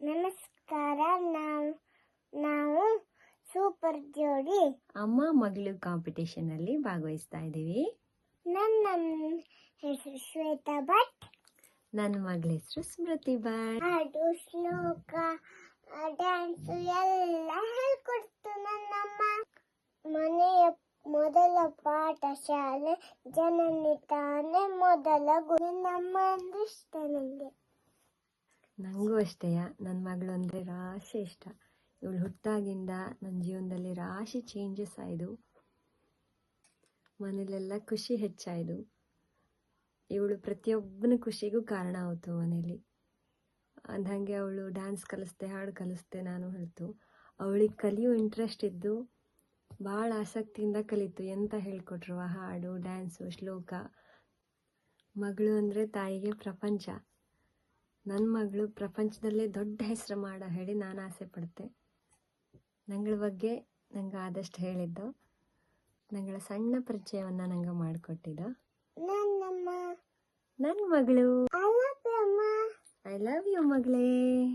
ನಮಸ್ಕಾರ ನಾವು ನಾವು ಸೂಪರ್ ಜೋಡಿ. ಅಮ್ಮ ಮಗಳು ಕಾಂಪಿಟೇಷನ್ ಅಲ್ಲಿ ಭಾಗವಹಿಸ್ತಾ ಇದ್ದೀವಿ. ನನ್ನ ಹೆಸರು ಶ್ವೇತಾ ಭಟ್. ನನ್ನ ಮಗಳ ಹೆಸರು ಸ್ಮೃತಿ ಭಟ್. ಹಾಡು ಶ್ಲೋಕ ಡ್ಯಾನ್ಸ್ ಎಲ್ಲ ಹೇಳ್ಕೊಡ್ತು ನನ್ನಮ್ಮ. ಮನೆಯ ಮೊದಲ ಪಾಠ ಶಾಲೆ ಜನನಿ ತಾನೇ ಮೊದಲ ಗುರು. ನಮ್ಮ ಅಂದ್ರೆ ಇಷ್ಟ ನನಗೆ ನನಗೂ ಅಷ್ಟೇಯ ನನ್ನ ಮಗಳು ಅಂದರೆ ರಾಶಿ ಇಷ್ಟ. ಇವಳು ಹುಟ್ಟಾಗಿಂದ ನನ್ನ ಜೀವನದಲ್ಲಿ ರಾಶಿ ಚೇಂಜಸ್ ಆಯಿತು ಮನೇಲೆಲ್ಲ ಖುಷಿ ಹೆಚ್ಚಾಯಿತು ಇವಳು ಪ್ರತಿಯೊಬ್ಬನ ಖುಷಿಗೂ ಕಾರಣ ಆಯಿತು ಮನೇಲಿ. ಅಂದಂಗೆ ಅವಳು ಡ್ಯಾನ್ಸ್ ಕಲಿಸ್ದೆ, ಹಾಡು ಕಲಿಸ್ದೆ ನಾನು ಹೇಳ್ತು. ಅವಳಿಗೆ ಕಲಿಯೋ ಇಂಟ್ರೆಸ್ಟ್ ಇದ್ದು ಭಾಳ ಆಸಕ್ತಿಯಿಂದ ಕಲಿತು. ಎಂತ ಹೇಳ್ಕೊಟ್ರು? ಹಾಡು ಡ್ಯಾನ್ಸು ಶ್ಲೋಕ. ಮಗಳು ಅಂದರೆ ತಾಯಿಗೆ ಪ್ರಪಂಚ. ನನ್ನ ಮಗಳು ಪ್ರಪಂಚದಲ್ಲೇ ದೊಡ್ಡ ಹೆಸರು ಮಾಡೋ ಹೇಳಿ ನಾನು ಆಸೆ ಪಡ್ತೆ. ನಂಗಳ ಬಗ್ಗೆ ನಂಗೆ ಆದಷ್ಟು ಹೇಳಿದ್ದು. ನಂಗಳ ಸಣ್ಣ ಪರಿಚಯವನ್ನು ನಂಗೆ ಮಾಡಿಕೊಟ್ಟಿದ್ದು. ನನ್ನ ಮಗಳು. ಐ ಲವ್ ಯು ಮಗಳೇ.